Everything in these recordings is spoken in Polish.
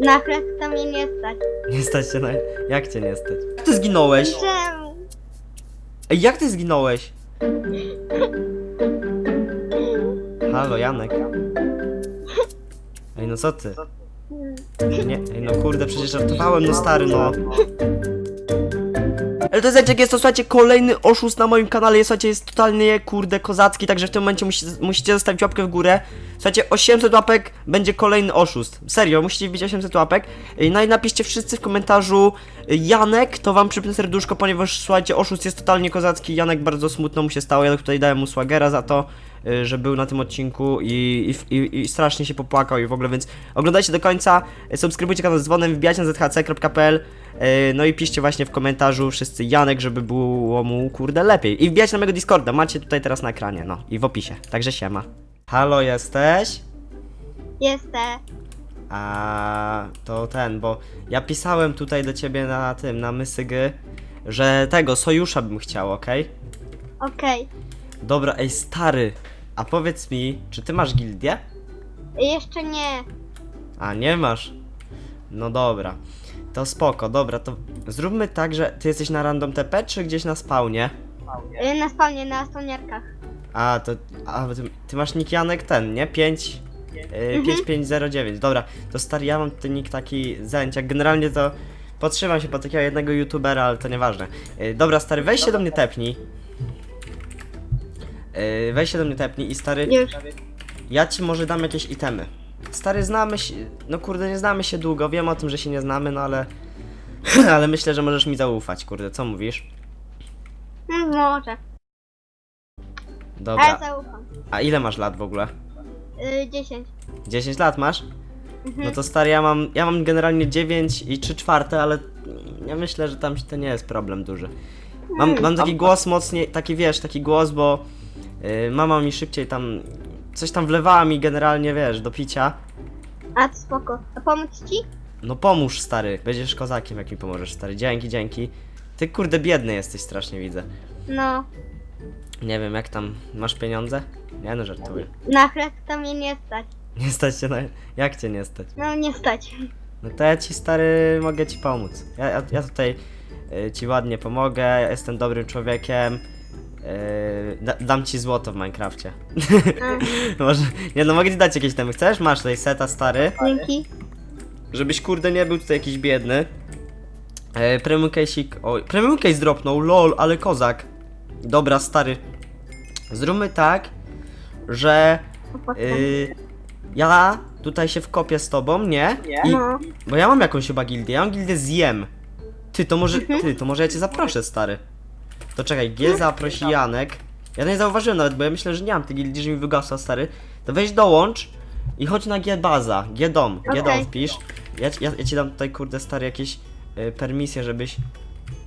Na to mnie nie stać. Nie stać się na... Jak cię nie stać? Jak ty zginąłeś? Czemu? Ej, jak ty zginąłeś? Halo, Janek. Ej, no co ty? Nie, ej, no kurde, przecież żartowałem, no stary, no. Ale to znaczy, jest to, słuchajcie, kolejny oszust na moim kanale, słuchajcie, jest totalnie, kurde, kozacki, także w tym momencie musi, musicie zostawić łapkę w górę. Słuchajcie, 800 łapek będzie kolejny oszust. Serio, musicie wbić 800 łapek. No i napiszcie wszyscy w komentarzu y, Janek, to wam przypnę serduszko, ponieważ, słuchajcie, oszust jest totalnie kozacki. Janek bardzo smutno mu się stało, ja tutaj dałem mu swagera za to, że był na tym odcinku i, i, i, strasznie się popłakał i w ogóle, więc oglądajcie do końca, y, subskrybujcie kanał z dzwonem, wbijajcie na zhc.pl Yy, No i piszcie właśnie w komentarzu wszyscy Janek, żeby było mu kurde lepiej. I wbijajcie na mojego Discorda, macie tutaj teraz na ekranie, no i w opisie. Także siema. Halo, jesteś? Jestem. A to ten, bo ja pisałem tutaj do ciebie na tym, na mysygy, że tego, sojusza bym chciał, okej? Okej. Dobra, ej stary, a powiedz mi, czy ty masz gildię? Jeszcze nie. A, nie masz? No dobra. To spoko, dobra, to zróbmy tak, że ty jesteś na random TP, czy gdzieś na spawnie? Y, Na spawnie, na stoniarkach. A, to. A, ty, ty masz nick Janek ten, nie? 5. Yy, 5509. Dobra, to stary, ja mam ten nick taki zęciak. Generalnie to podtrzymam się po takiego jednego youtubera, ale to nieważne. Yy, dobra, stary, weź się do mnie tepnij. Yy, weź się do mnie tepnij i stary, Już. ja ci może dam jakieś itemy. Stary, znamy się. No kurde, nie znamy się długo. Wiem o tym, że się nie znamy, no ale. ale myślę, że możesz mi zaufać, kurde, co mówisz? No, może. Dobra. Ale zaufam. A ile masz lat w ogóle? Y, 10. 10 lat masz? Mhm. No to stary, ja mam, ja mam generalnie 9 i 3 czwarte, ale ja myślę, że tam to nie jest problem duży. Mam, mam taki głos mocniej, taki wiesz, taki głos, bo mama mi szybciej tam coś tam wlewała mi generalnie, wiesz, do picia. A to spoko. A pomóc ci? No pomóż stary, będziesz kozakiem jak mi pomożesz stary, dzięki, dzięki. Ty kurde biedny jesteś strasznie widzę. No. Nie wiem, jak tam, masz pieniądze? Nie no, żartuję. Na chleb to mnie nie stać. Nie stać cię na... jak cię nie stać? No nie stać. No to ja ci stary mogę ci pomóc. Ja, ja, ja tutaj y, ci ładnie pomogę, ja jestem dobrym człowiekiem. Y, da, dam ci złoto w Minecrafcie. Może. Nie no mogę ci dać jakieś temy. Chcesz? Masz tutaj seta stary. Dzięki. Żebyś kurde nie był tutaj jakiś biedny. E, premium case'ik. Oj, premium case dropnął, lol, ale kozak. Dobra, stary. Zróbmy tak, że y, ja tutaj się wkopię z tobą, nie? I No. bo ja mam jakąś chyba gildię, ja mam gildię zjem. Ty, to może, ty, to może ja cię zaproszę, stary. To czekaj, G zaprosi Janek. Ja nie zauważyłem nawet, bo ja myślę, że nie mam tej gildii, że mi wygasła, stary. To weź dołącz i chodź na G baza, G dom, G dom Okej. wpisz. Ja, ja, ja ci dam tutaj, kurde, stary, jakieś y, permisje, żebyś...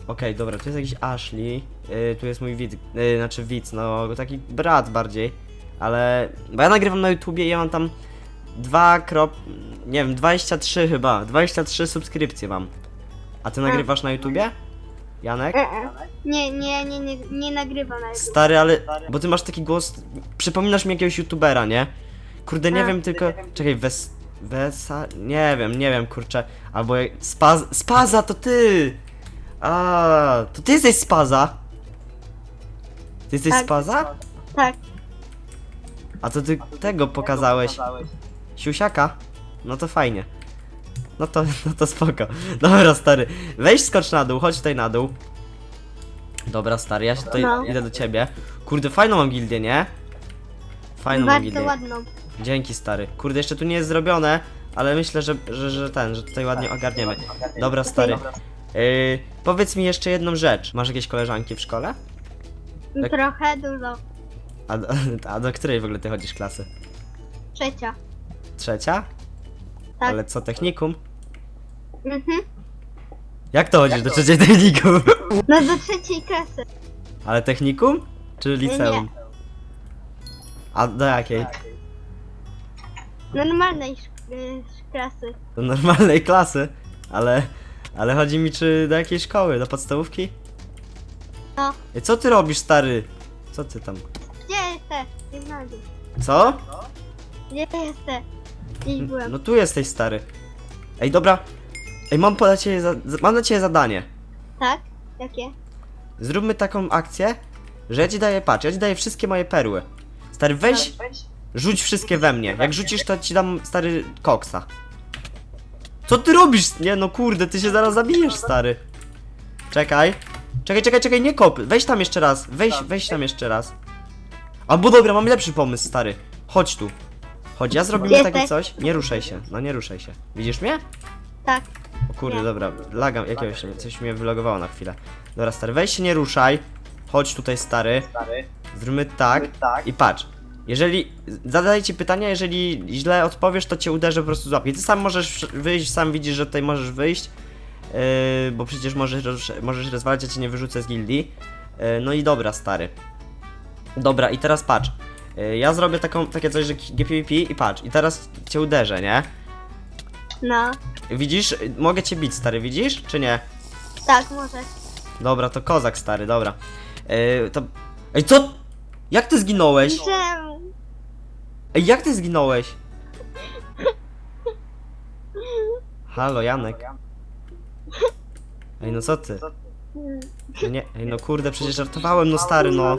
Okej, dobra, tu jest jakiś Ashley, y, tu jest mój widz, y, znaczy widz, no taki brat bardziej, ale... Bo ja nagrywam na YouTubie i ja mam tam 2 krop... nie wiem, 23 chyba, 23 subskrypcje mam. A ty nagrywasz na YouTubie? Janek? E, e. Nie, nie, nie, nie, nie nagrywam na YouTube. Stary, ale... bo ty masz taki głos... Przypominasz mi jakiegoś YouTubera, nie? Kurde, nie A. wiem tylko... Czekaj, Wes... Wesa... Nie wiem, nie wiem, kurczę. Albo... jak- Spaz... Spaza, to ty! A, to ty jesteś Spaza? Ty jesteś Tak. Spaza? Tak. A to ty tego pokazałeś. Siusiaka? No to fajnie. No to, no to spoko. Dobra, stary. Weź skocz na dół, chodź tutaj na dół. Dobra, stary, ja się tutaj No. idę do ciebie. Kurde, fajną mam gildię, nie? Fajną mam Bardzo gildię. ładną. Dzięki, stary. Kurde, jeszcze tu nie jest zrobione, ale myślę, że, że, że ten, że tutaj ładnie ogarniemy. Dobra, stary. Yy, powiedz mi jeszcze jedną rzecz. Masz jakieś koleżanki w szkole? Tak. Trochę dużo. A, do- a do której w ogóle ty chodzisz klasy? Trzecia. Trzecia? Tak. Ale co, technikum? Mhm. Jak to chodzisz do trzeciej technikum? No do trzeciej klasy. Ale technikum? Czy liceum? A do jakiej? Normalnej sz- y, klasy. Do normalnej klasy. Ale, ale chodzi mi czy do jakiej szkoły? Do podstawówki? No. Ej, co ty robisz, stary? Co ty tam? Gdzie jesteś? Nie znajdziesz. Co? Gdzie jesteś? Gdzieś byłem. No tu jesteś, stary. Ej, dobra. Ej, mam dla ciebie, za, mam dla ciebie zadanie. Tak? Jakie? Zróbmy taką akcję, że ja ci daję, patrz, ja ci daję wszystkie moje perły. Stary, weź, rzuć wszystkie we mnie. Jak rzucisz, to ci dam, stary, koksa. Co ty robisz? Nie, no kurde, ty się zaraz zabijesz, stary. Czekaj. Czekaj, czekaj, czekaj, nie kop. Weź tam jeszcze raz. Weź, weź tam jeszcze raz. Albo dobra, mam lepszy pomysł, stary. Chodź tu. Chodź, ja zrobimy Gdzie takie jesteś? coś. Nie ruszaj się, no nie ruszaj się. Widzisz mnie? Tak. O kurde, dobra, lagam, jakiegoś, coś mnie wylogowało na chwilę. Dobra, stary, weź się, nie ruszaj. Chodź tutaj, stary. Stary. Zróbmy tak. Tak. I patrz. Jeżeli. Zadaję ci pytania, jeżeli źle odpowiesz, to cię uderzę po prostu złapię. Ty sam możesz wyjść, sam widzisz, że tutaj możesz wyjść. Yy, bo przecież możesz, możesz rozwalać, ja cię nie wyrzucę z gildii. Yy, no i dobra, stary. Dobra, i teraz patrz. Yy, ja zrobię taką, takie coś, że GPVP i patrz. I teraz cię uderzę, nie? No. Widzisz? Mogę cię bić, stary, widzisz? Czy nie? Tak, możesz. Dobra, to kozak, stary, dobra. Yy, to. Ej, co? Jak ty zginąłeś? Czemu? Ej, jak ty zginąłeś? Halo, Janek. Ej, no co ty? No nie, ej, no kurde, przecież żartowałem, no stary, no.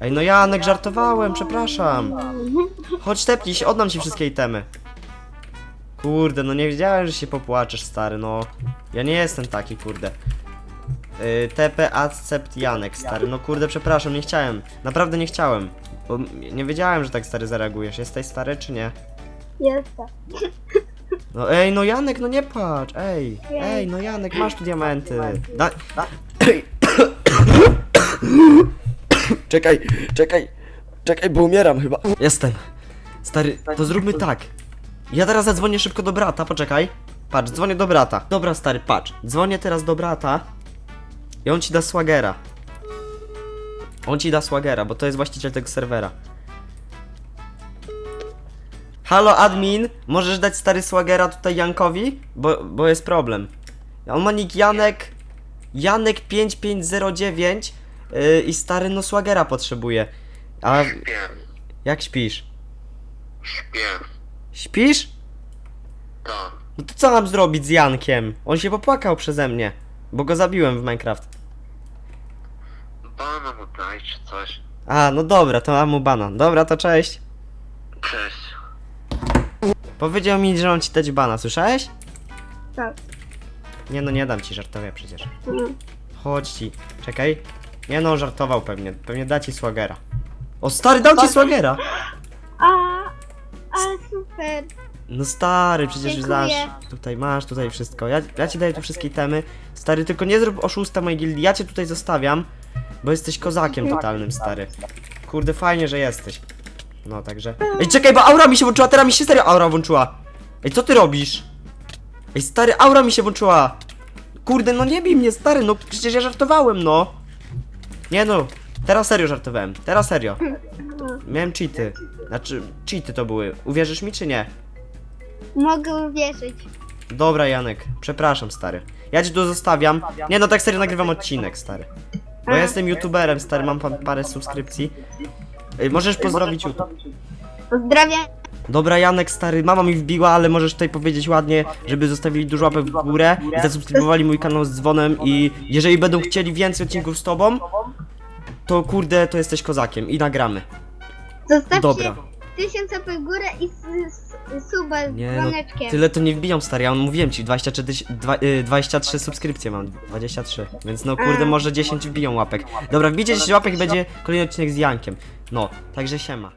Ej, no Janek, żartowałem, przepraszam. Chodź, tepnij się, oddam ci wszystkie itemy. Kurde, no nie wiedziałem, że się popłaczesz, stary, no. Ja nie jestem taki, kurde. Yy, TP Accept Janek, stary, no kurde, przepraszam, nie chciałem. Naprawdę nie chciałem. Bo nie wiedziałem, że tak stary zareagujesz. Jesteś stary, czy nie? Jestem. No ej, no Janek, no nie patrz, ej, ej, no Janek, masz tu diamenty. Da... czekaj, czekaj, czekaj, bo umieram chyba. Jestem. Stary, to zróbmy tak. Ja teraz zadzwonię szybko do brata, poczekaj. Patrz, dzwonię do brata. Dobra, stary, patrz. Dzwonię teraz do brata. I on ci da swagera. On ci da swagera, bo to jest właściciel tego serwera. Halo admin, możesz dać stary swagera tutaj Jankowi? Bo, bo jest problem. On ma nick Janek Janek 5509 yy, i stary no swagera potrzebuje. A Śpię, jak śpisz? śpię, Śpisz? tak. No to co mam zrobić z Jankiem? On się popłakał przeze mnie, bo go zabiłem w Minecraft. Bana mu daj czy coś. A, no dobra, to mam mu bana. Dobra, to cześć. Cześć. Powiedział mi, że on ci dać bana, słyszałeś? Tak. Nie no, nie dam ci, żartowie przecież. Mm. Chodź ci. Czekaj. Nie no, żartował pewnie. Pewnie da ci swagera. O, stary, dał ci swagera! A, super. No stary, przecież Dziękuję. znasz. Tutaj masz, tutaj wszystko. Ja, ja ci daję tu wszystkie temy. Stary, tylko nie zrób oszusta mojej gildii. Ja cię tutaj zostawiam, bo jesteś kozakiem totalnym, stary. Kurde, fajnie, że jesteś. No, także... Ej, czekaj, bo aura mi się włączyła, teraz mi się serio aura włączyła. Ej, co ty robisz? Ej, stary, aura mi się włączyła. Kurde, no nie bij mnie, stary, no przecież ja żartowałem, no. Nie no, teraz serio żartowałem, teraz serio. Miałem cheaty. Znaczy, cheaty to były. Uwierzysz mi czy nie? Mogę uwierzyć. Dobra, Janek, przepraszam, stary. Ja cię tu zostawiam. Nie no, tak serio nagrywam odcinek, stary. Bo ja jestem youtuberem, stary, mam pa parę subskrypcji. Ej, Możesz pozdrowić YouTube. Pozdrawiam. Dobra, Janek, stary, mama mi wbiła, ale możesz tutaj powiedzieć ładnie, żeby zostawili dużo łapek w górę i zasubskrybowali mój kanał z dzwonem i jeżeli będą chcieli więcej odcinków z tobą, to kurde, to jesteś kozakiem i nagramy. Zostawcie Dobra. tysiąc łapek w górę i s- s- suba z Nie no, dzwoneczkiem. tyle to nie wbiją, stary, ja mówiłem ci, 23, tyś- dwa- y, 23 subskrypcje mam, 23, więc no kurde, może 10 wbiją łapek. Dobra, wbijcie 10 łapek i będzie kolejny odcinek z Jankiem. No, także siema.